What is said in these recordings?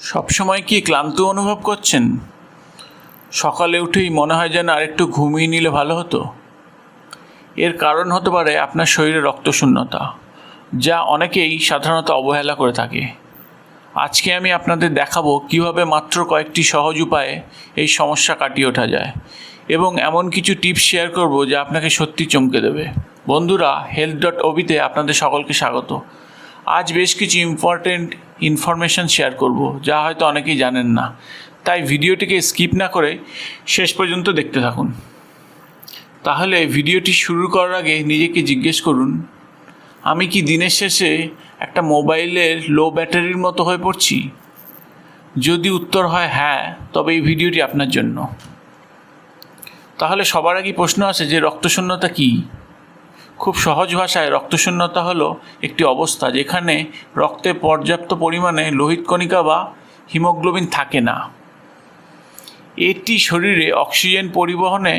সবসময় কি ক্লান্ত অনুভব করছেন? সকালে উঠেই মনে হয় যেন আরেকটু ঘুমিয়ে নিলে ভালো হতো। এর কারণ হতে পারে আপনার শরীরে রক্তশূন্যতা, যা অনেকেই সাধারণত অবহেলা করে থাকে। আজকে আমি আপনাদের দেখাবো কীভাবে মাত্র কয়েকটি সহজ উপায়ে এই সমস্যা কাটিয়ে ওঠা যায় এবং এমন কিছু টিপস শেয়ার করব যা আপনাকে সত্যি চমকে দেবে। বন্ধুরা হেলথ ডট ওবিতে আপনাদের সকলকে স্বাগত। আজ বেশ কিছু ইম্পর্টেন্ট ইনফরমেশন শেয়ার করব, যা হয়তো অনেকেই জানেন না। তাই ভিডিওটিকে স্কিপ না করে শেষ পর্যন্ত দেখতে থাকুন। তাহলে ভিডিওটি শুরু করার আগে নিজেকে জিজ্ঞেস করুন, আমি কি দিনের শেষে একটা মোবাইলের লো ব্যাটারির মতো হয়ে পড়ছি? যদি উত্তর হয় হ্যাঁ তবে এই ভিডিওটি আপনার জন্য। তাহলে সবার আগে প্রশ্ন আসে যে রক্তশূন্যতা কী? খুব সহজ ভাষায় রক্তশূন্যতা হলো একটি অবস্থা যেখানে রক্তে পর্যাপ্ত পরিমাণে লোহিত কণিকা বা হিমোগ্লোবিন থাকে না। এটি শরীরে অক্সিজেন পরিবহনে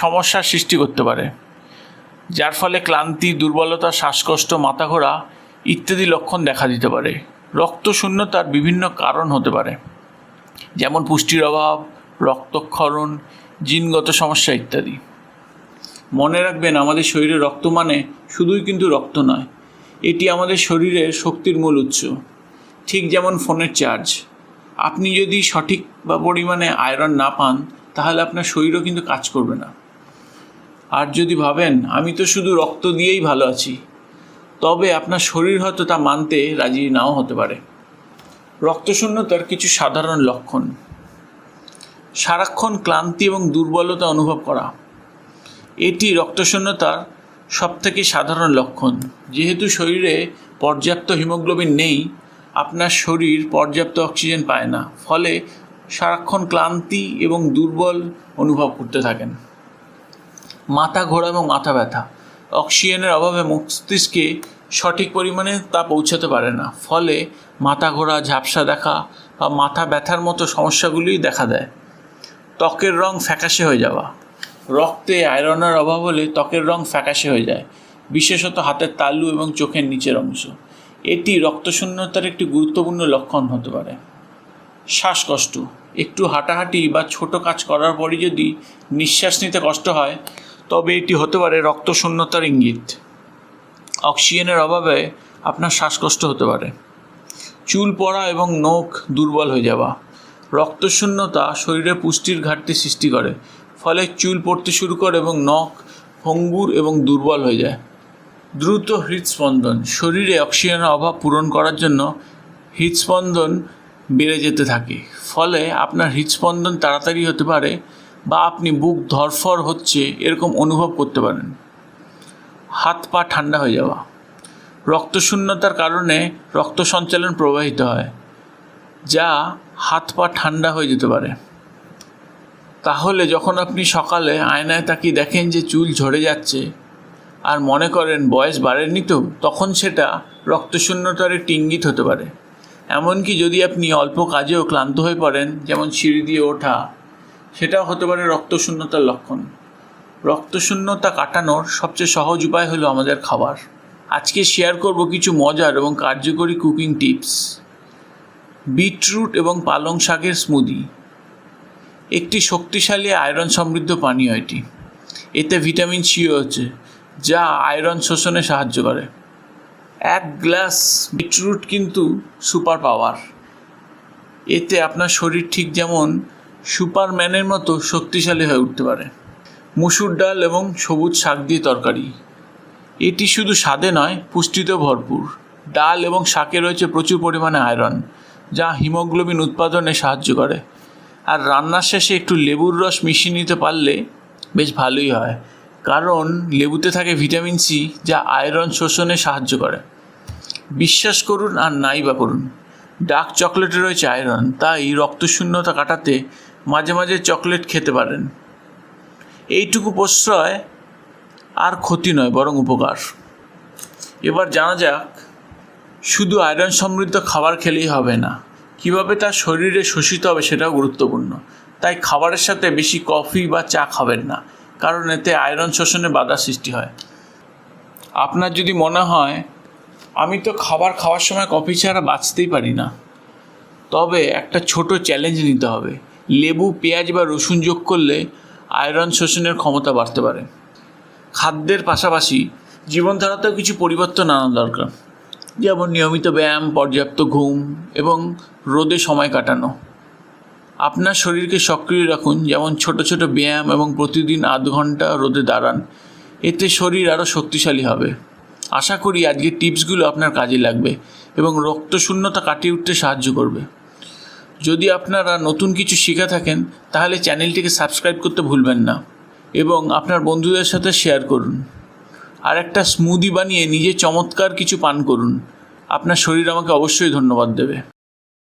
সমস্যার সৃষ্টি করতে পারে, যার ফলে ক্লান্তি, দুর্বলতা, শ্বাসকষ্ট মাথা ঘোরা ইত্যাদি লক্ষণ দেখা দিতে পারে। রক্তশূন্যতার বিভিন্ন কারণ হতে পারে, যেমন পুষ্টির অভাব, রক্তক্ষরণ, জিনগত সমস্যা ইত্যাদি। মনে রাখবেন, আমাদের শরীরে রক্ত মানে শুধুই কিন্তু রক্ত নয়, এটি আমাদের শরীরের শক্তির মূল উৎস। ঠিক যেমন ফোনের চার্জ। আপনি যদি সঠিক বা পরিমাণে আয়রন না পান, তাহলে আপনার শরীরও কিন্তু কাজ করবে না। আর যদি ভাবেন, আমি তো শুধু রক্ত দিয়েই ভালো আছি, তবে আপনার শরীর হয়তো তা মানতে রাজি নাও হতে পারে। রক্তশূন্যতার কিছু সাধারণ লক্ষণ। সারাক্ষণ ক্লান্তি এবং দুর্বলতা অনুভব করা। এটি রক্তশূন্যতার সবথেকে সাধারণ লক্ষণ। যেহেতু শরীরে পর্যাপ্ত হিমোগ্লোবিন নেই, আপনার শরীর পর্যাপ্ত অক্সিজেন পায় না, ফলে সারাক্ষণ ক্লান্তি এবং দুর্বল অনুভব করতে থাকেন। মাথা ঘোরা এবং মাথা ব্যথা, অক্সিজেনের অভাবে মস্তিষ্কে সঠিক পরিমাণে তা পৌঁছাতে পারে না, ফলে মাথা ঘোরা, ঝাপসা দেখা বা মাথা ব্যথার মতো সমস্যাগুলি দেখা দেয়। ত্বকের রং ফ্যাকাশে হয়ে যাওয়া রক্তে আয়রনের অভাব হলে ত্বকের রং ফ্যাকাশে হয়ে যায়, বিশেষত হাতের তালু এবং চোখের নিচের অংশ। এটি রক্তশূন্যতার একটি গুরুত্বপূর্ণ লক্ষণ হতে পারে। শ্বাসকষ্ট, একটু হাঁটাহাঁটি বা ছোট কাজ করার পরই যদি নিঃশ্বাস নিতে কষ্ট হয়, তবে এটি হতে পারে রক্তশূন্যতার ইঙ্গিত। অক্সিজেনের অভাবে আপনার শ্বাসকষ্ট হতে পারে। চুল পড়া এবং নখ দুর্বল হয়ে যাওয়া। রক্তশূন্যতা শরীরে পুষ্টির ঘাটতি সৃষ্টি করে ফলে চুল পড়তে শুরু করে এবং নখ, ভঙ্গুর এবং দুর্বল হয়ে যায়। দ্রুত হৃদস্পন্দন শরীরে অক্সিজেনের অভাব পূরণ করার জন্য হৃদস্পন্দন বেড়ে যেতে থাকে। ফলে আপনার হৃদস্পন্দন তাড়াতাড়ি হতে পারে বা আপনি বুক ধরফর হচ্ছে এরকম অনুভব করতে পারেন। হাত পা ঠান্ডা হয়ে যাওয়া। রক্তশূন্যতার কারণে রক্ত সঞ্চালন প্রবাহিত হয়, যা হাত পা ঠান্ডা হয়ে যেতে পারে। তাহলে যখন আপনি সকালে আয়নায় তাকিয়ে দেখেন যে চুল ঝরে যাচ্ছে আর মনে করেন বয়স বাড়েনি তো, তখন সেটা রক্তশূন্যতার একটি ইঙ্গিত হতে পারে। এমনকি যদি আপনি অল্প কাজেও ক্লান্ত হয়ে পড়েন, যেমন সিঁড়ি দিয়ে ওঠা, সেটাও হতে পারে রক্তশূন্যতার লক্ষণ। রক্তশূন্যতা কাটানোর সবচেয়ে সহজ উপায় হলো আমাদের খাবার। আজকে শেয়ার করব কিছু মজার এবং কার্যকরী কুকিং টিপস বিটরুট এবং পালং শাকের স্মুদি একটি শক্তিশালী আয়রন সমৃদ্ধ পানীয় এটি। এতে ভিটামিন সিও আছে, যা আয়রন শোষণে সাহায্য করে। এক গ্লাস বিটরুট কিন্তু সুপার পাওয়ার। এতে আপনার শরীর ঠিক যেমন সুপারম্যানের মতো শক্তিশালী হয়ে উঠতে পারে। মুসুর ডাল এবং সবুজ শাক দিয়ে তরকারি। এটি শুধু স্বাদে নয়, পুষ্টিতেও ভরপুর। ডাল এবং শাকে রয়েছে প্রচুর পরিমাণে আয়রন, যা হিমোগ্লোবিন উৎপাদনে সাহায্য করে। আর রান্নার শেষে একটু লেবুর রস মিশিয়ে নিতে পারলে বেশ ভালোই হয়। কারণ লেবুতে থাকে ভিটামিন সি যা আয়রন শোষণে সাহায্য করে। বিশ্বাস করুন আর নাই বা করুন। ডার্ক চকলেটে রয়েছে আয়রন, তাই রক্তশূন্যতা কাটাতে মাঝে মাঝে চকলেট খেতে পারেন। এইটুকু প্রশ্রয় আর ক্ষতি নয়, বরং উপকার। এবার জানা যাক, শুধু আয়রন সমৃদ্ধ খাবার খেলেই হবে না। কীভাবে তার শরীরে শোষিত হবে সেটাও গুরুত্বপূর্ণ। তাই খাবারের সাথে বেশি কফি বা চা খাবেন না, কারণ এতে আয়রন শোষণে বাধা সৃষ্টি হয়। আপনার যদি মনে হয়, আমি তো খাবার খাওয়ার সময় কফি ছাড়া বাঁচতেই পারি না, তবে একটা ছোট চ্যালেঞ্জ নিতে হবে। লেবু, পেঁয়াজ বা রসুন যোগ করলে আয়রন শোষণের ক্ষমতা বাড়তে পারে। খাদ্যের পাশাপাশি জীবনধারাতেও কিছু পরিবর্তন আনা দরকার। যেমন নিয়মিত ব্যায়াম, পর্যাপ্ত ঘুম এবং রোদে সময় কাটানো। আপনার শরীরকে সক্রিয় রাখুন, যেমন ছোট ছোট ব্যায়াম এবং প্রতিদিন আধ ঘণ্টা রোদে দাঁড়ান। এতে শরীর আরও শক্তিশালী হবে। আশা করি আজকের টিপসগুলো আপনার কাজে লাগবে এবং রক্তশূন্যতা কাটিয়ে উঠতে সাহায্য করবে। যদি আপনারা নতুন কিছু শিখে থাকেন, তাহলে চ্যানেলটিকে সাবস্ক্রাইব করতে ভুলবেন না এবং আপনার বন্ধুদের সাথে শেয়ার করুন। আর একটা স্মুদি বানিয়ে নিজে চমৎকার কিছু পান করুন। আপনার শরীর আমাকে অবশ্যই ধন্যবাদ দেবে।